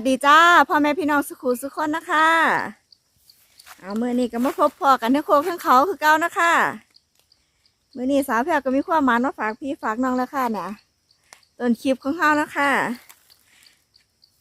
สดีจ้าพ่อแม่พี่น้องสุขุสุขคนนะคะ เอาเมื่อนี้ก็มาพบพอกันทั้งโคกทั้งเขาคือเก่านะคะเมื่อนี้สาวแพรก็มีความหมานมาฝากพี่ฝากน้องแล้วค่ะเนี่ยต้นคลิปของเขานะคะ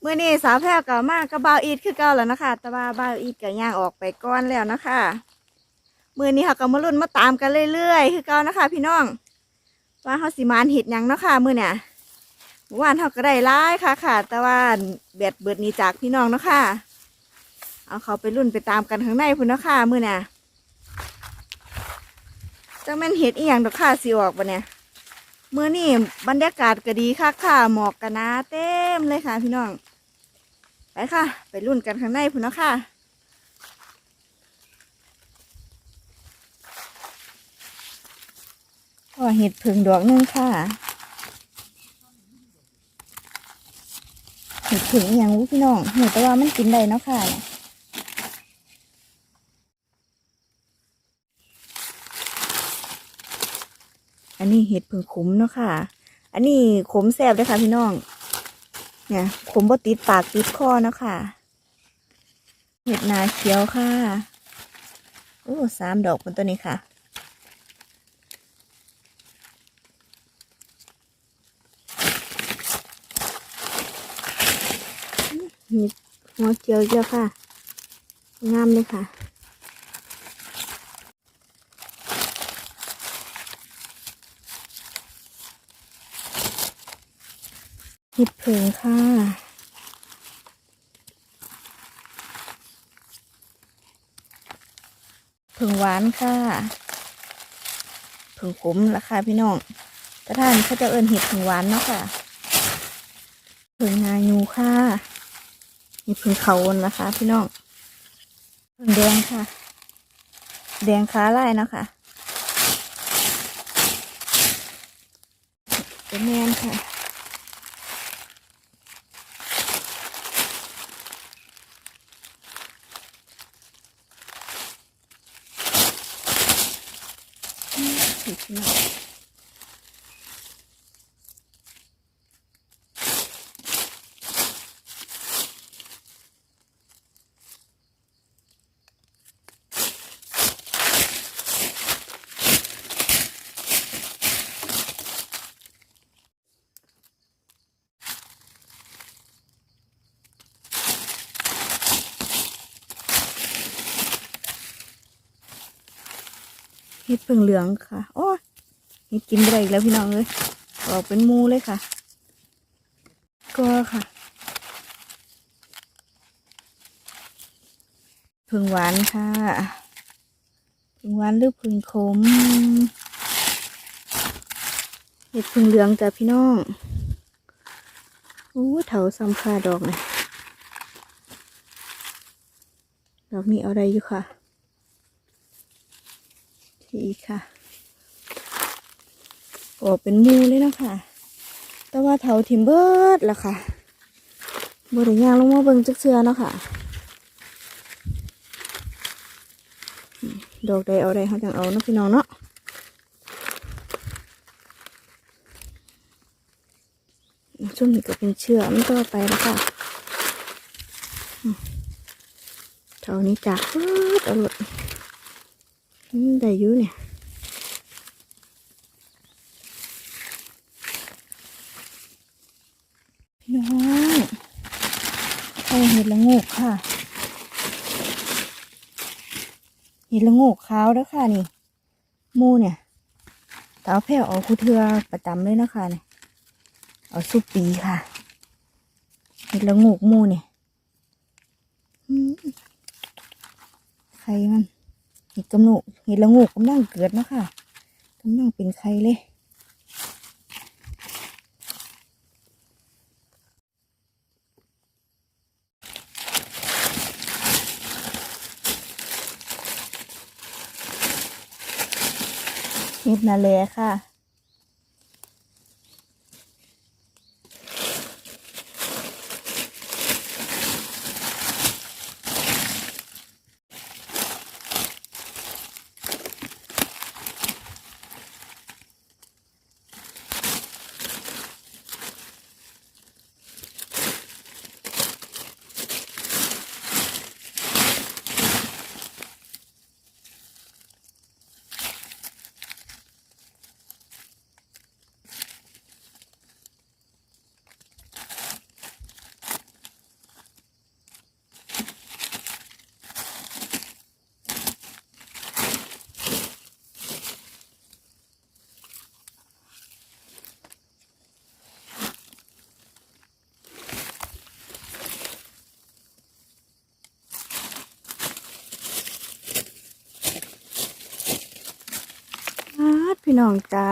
เมื่อนี้สาวแพรก็มากกับบาวอีดคือเก่าแล้วนะคะแต่ว่าบาวอีดก็ย่างออกไปก้อนแล้วนะคะเมื่อนี้เขาก็มาลุ้นมาตามกันเรื่อยๆ คือเก่านะคะ พี่น้อง ว่าเขาสิมานเห็ดยังเนาะค่ะมื่อเนี่ย เมื่อวานเขาก็ได้ร้ายค่ะค่ะ แต่ว่าแบดเบิดนี้จากพี่น้องเนาะค่ะ เอาเขาไปรุ่นไปตามกันข้างในพุ่นเนาะค่ะมือน่ะจังแม่นเห็ดอีหยังดอกค่ะสิออกปะเนี่ยมือนี่บรรยากาศก็ดีค่ะค่ะหมอกกันนะเต็มเลยค่ะ พี่น้องไปค่ะ ไปรุ่นกันข้างในพุ่นเนาะค่ะก็เห็ดผึ่งดอกหนึงค่ะ เห็ดถึงอย่างวุ้พี่น้องเห็ดแต่ว่ามันกินได้เนาะค่ะอันนี้เห็ดผึ่งขมเนาะค่ะ อันนี้ขมแซ่บเลยค่ะพี่น้อง เนี่ยขมบ่ติดปากติดคอเนาะค่ะ เห็ดนาเขียวค่ะ โอ้สามดอกบนตัวนี้ค่ะ เห็ดหัวเขียวเยอะค่ะ งามเลยค่ะเห็ดเผงค่ะเผงหวานค่ะเผงขมราคาพี่น้องแต่ท่านเขาจะเอิ้นเห็ดเผงหวานเนาะค่ะเผงนายูค่ะ นี่พึ่งเขาวนนะคะ พี่น้องพึ่งแดงค่ะ แดงขาไล่นะคะเป็นแมนค่ะ อืมอีกหน่อย เห็ดเพึ่งเหลืองค่ะโอ้ยเห็ดกินไปได้อีกแล้วพี่น้องเลยออกเป็นมูเลยค่ะ ก็ค่ะผึ่งหวานค่ะผึ่งหวานหรือผึ่งขมเห็ดผึ่งเหลืองจ้ะพี่น้องโอ้เถาซ้ำค่าดอกเลยดอกนี้เอาได้อยู่ค่ะ ทีค่ะออกเป็นมูเลยนะคะแต่ว่าเถาทิมเบิร์ดละค่ะบริยางลงมาเบิ่งจักเชือเนาะค่ะ ดอกใดเอาใดเขาจังเอาเนาะพี่น้องเนาะช่วงนี้ก็เป็นเชือมันก็ไปแล้วค่ะเท่านี้จากเบิดเอาหมดอืม ได้อยู่เนี่ยพี่น้องใครเห็ดละงกค่ะ เห็ดละโงกขาวแล้วค่ะนี่มูเนี่ยตาเอแพร่ออกคูเทือประจำเลยนะคะเนี่ยเอาสุปีค่ะ เห็ดละงกมูเนี่ยใครมัน ห็ดกำหนูเห็ดละงูกำลังเกิดเนาะค่ะกำลังเป็นไข่เลยเห็ดนาเลค่ะ พี่น้องจ้า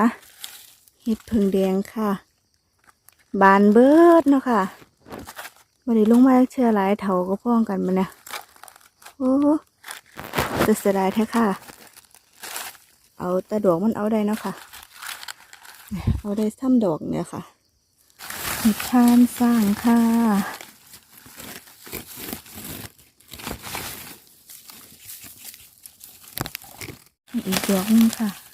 เห็ดผึ่งแดงค่ะ บานเบิดเนาะค่ะมาได้ลงมาเชื่อหลายเถาก็พ้องกันมาเนี่ยโอ้จะเสียดายแท้ค่ะ เอาต่ดอกมันเอาได้เนาะค่ะ เอาได้ซ้ำดอกเนี่ยค่ะเห็ดทานสร้างค่ะอีกดอกนึงค่ะ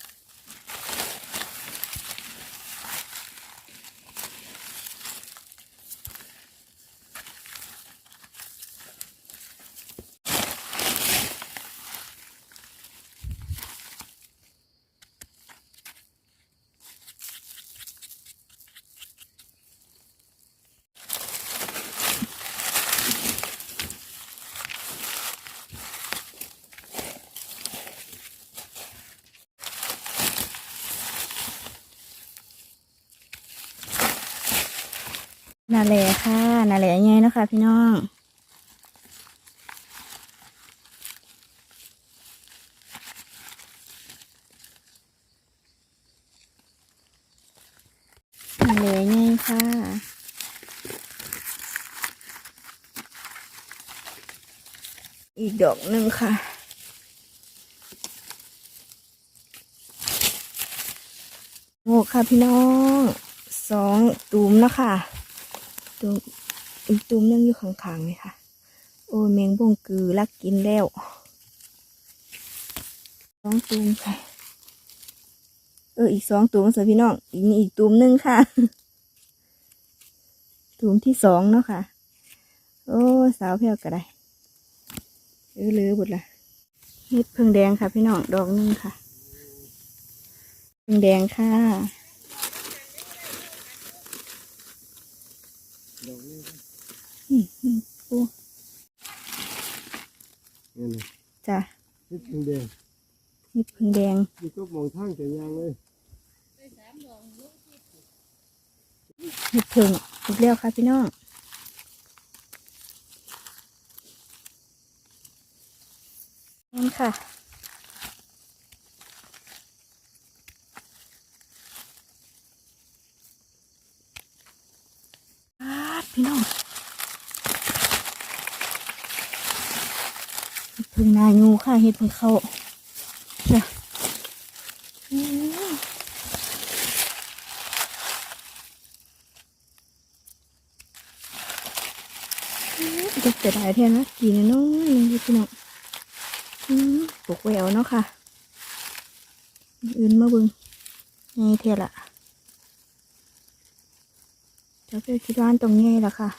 นาแหล่ค่ะนาแหล่ไงเนาะคะพี่น้องนาแหล่ไงค่ะอีกดอกหนึ่งค่ะโอ้ค่ะพี่น้องสองตูมนะคะ ตูมอีกตูมหนึงอยู่ข้างๆเลยค่ะ โอ้ยแมงบงกือลักกินแล้วสองตูมค่ะ เอออีกสองตูมสิพี่น้องอีกนี่อีกตูมหนึงค่ะตูมที่สองเนาะค่ะ โอ้สาวเพียวก็ได้เออลือบุดละเฮ็ดเพิ่งแดงค่ะ พี่น้องดอกหนึงค่ะเพิ่งแดงค่ะ อืมอืมปู นี่น จ้ะ นี่พึ่งแดงเฮ็ดเพิ่งแดงนี่ก็มองทางแต่ยางเลยเฮ็ดเพิ่งอีกแล้วค่ะพี่น้องนี่ค่ะปาดพี่น้องเฮ็ดเพึ่งนางูค่ะเห็ดพึ่งเขาจ้ะอืมจะเสียดายแทนนะกี่น้อยนึงพี่น้องปลูกไว้เอาเนาะค่ะ อื่นมาบึงไงเทียละเดี๋ยวไปคิดว่านตรงนี้แหละค่ะ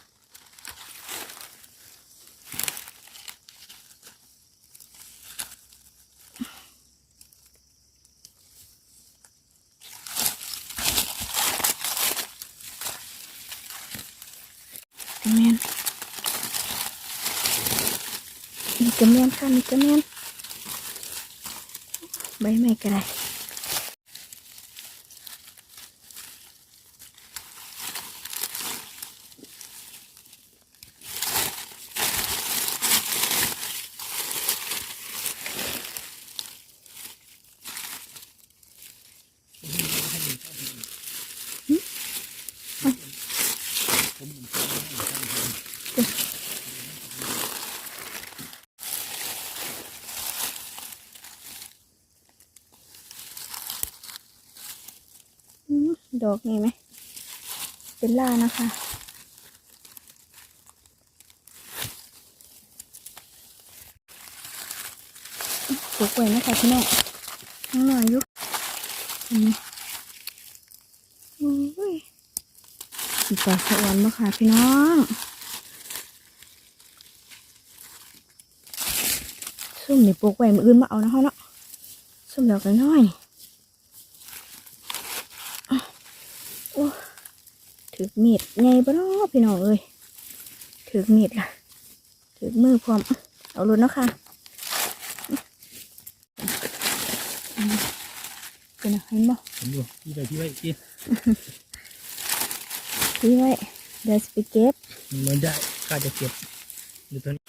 เมียน มีกระเมียนค่ะมีกระเมียนใบไม้ก็ได้ อืม ดอกนี่ไหม เป็นล่านะคะ ปลูกไว้นะคะพี่น้องน้องหน่อยยุกนนี้โอ้ยสีตาสะออนมาค่ะพี่น้องซุ่มนี่ยปลูกไว้มืออื่นมาเอานะเขาเนาะซุ่มดอกน้อยๆ โอ้ถือ มีดไงบ้านาะพี่น้องเอ้ยถือมีดล่ะ ถือมือพร้อม เอาลุ้นเนาะค่ะเป็นอะไรบ่ผมดูที่ไปที่ไปที่ที่ไว้เดี๋ยวสไปเก็บมันได้ข้าจะเก็บอยู่ตอน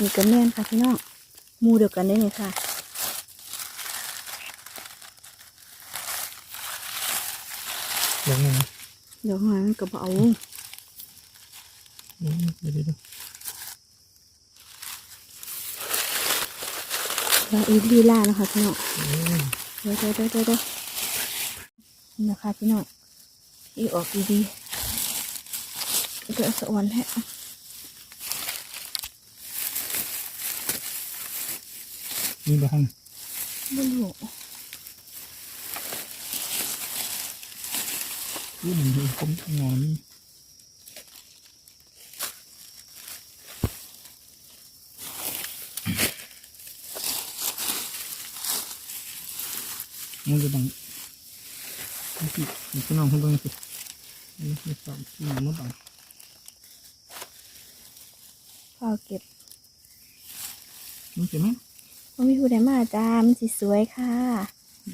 นี่ก็แม่นค่ะพี่น้องหมูเดียวกันได้เลยค่ะลองหน่อยนะเดี๋ยวหอยมันก็บเอาอืมเดี๋ยวเดี๋ยวเดี๋ยวแล้วอีกลีลานะคะพี่น้องอืมเดี๋ยวเดี๋ยวเดี๋ยวเดี๋ยวเดี๋ยวนี่นะคะพี่น้องอีออกดีๆเดี๋ยวสะออนแฮะ นี่บ้างไม่รู้นี่มันดูคมงอนนี่มันจะบังนี่สินี่ก็น้องเขาเบิ่งสินี่นี่สองนี่มันบังข้าวเก็บมันจะไหม ว่ามีผู้ใดมาจ้ามันสิสวยค่ะ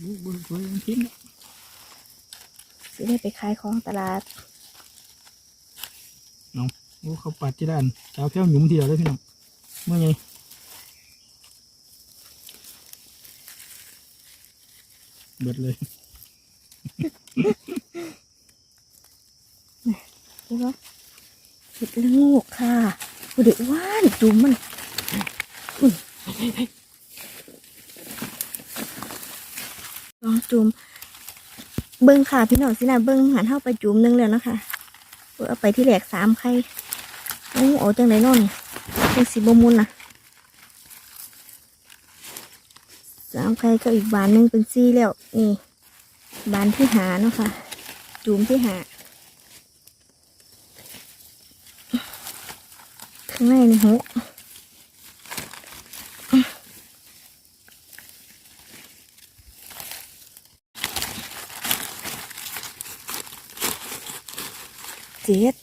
บุบบุบมันทิ้งสิได้ไปขายของตลาดน้องโอ้เขาปัดที่ด้านเจ้าแก้วหยุ่มทีเดียวเลยพี่น้องเมื่อไงเบิดเลยใช่ปะเห็ดละโงูกค่ะผู้เด็กว่านจุ่มมัน องจุ่มเบิ้งค่ะพี่น้องสินะเบิ้งหันเข้าไปจุ่มหนึงแล้วนะคะเพื่อาไปที่แหลกสามไข่โอ้โอ้จังไดเนอนจังสีบมุนนะสามไข่ก็อีกบานหนึงเป็นซี่แล้วนี่บานที่หาเนาะค่ะ จุ่มที่หาข้างในนี่หก เจ็ด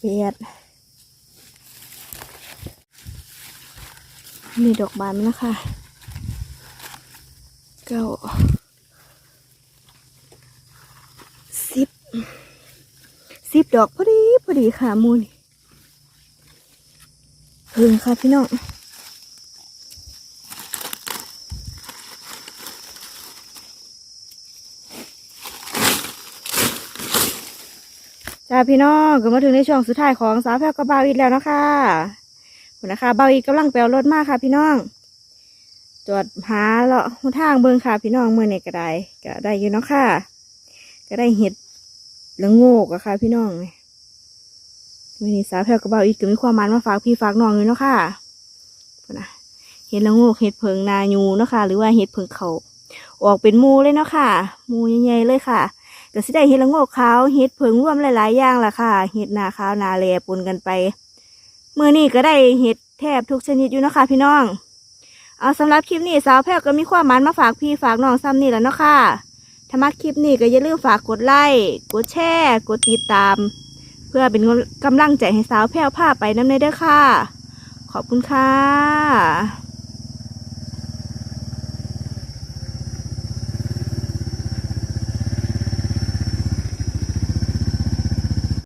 แปดมีดอกบานไหมนะคะเก้าสิบสิบดอกพอดีพอดีค่ะมูนพึ่งค่ะพี่น้อง จ้าพี่น้องก็มาถึงในช่วงสุดท้ายของสาวแพรวกับเบาอีกแล้วนะคะคุณนะคะเบาอีกกำลังแปลรถมากค่ะ พี่น้องจอดหาเลาะหนทางเบิ่งค่ะ พี่น้องเมื่อนี่ก็ได้ก็ได้อยู่เนาะค่ะ ก็ได้เห็ดละโงกอะค่ะ พี่น้องวันนี้สาวแพรวกับเบาอีกก็มีความมันมาฝากพี่ฝากน้องอยู่เนาะค่ะพุ่นะเห็ดละโงกเห็ดเพิงนายูเนาะค่ะ หรือว่าเห็ดเพิงเขาออกเป็นมูเลยเนาะค่ะ มูใหญ่ๆเลยค่ะ ก็สิได้เห็ดละโงกขาวเห็ดเพิงรวมหลายๆอย่างล่ะค่ะเห็ดนาขาวนาแลปนกันไปเมื่อนี้ก็ได้เห็ดแทบทุกชนิดอยู่นะคะพี่น้อง เอาสำหรับคลิปนี้สาวแพรวก็มีความมันมาฝากพี่ฝากน้องซ้ำนี่แหล้วเนาะค่ะถ้ามักคลิปนี้ก็อย่าลืมฝากกดไลค์กดแชร์กดติดตาม เพื่อเป็นกำลังใจให้สาวแพรวผ้าไปน้ำในเด้อค่ะ ขอบคุณค่ะ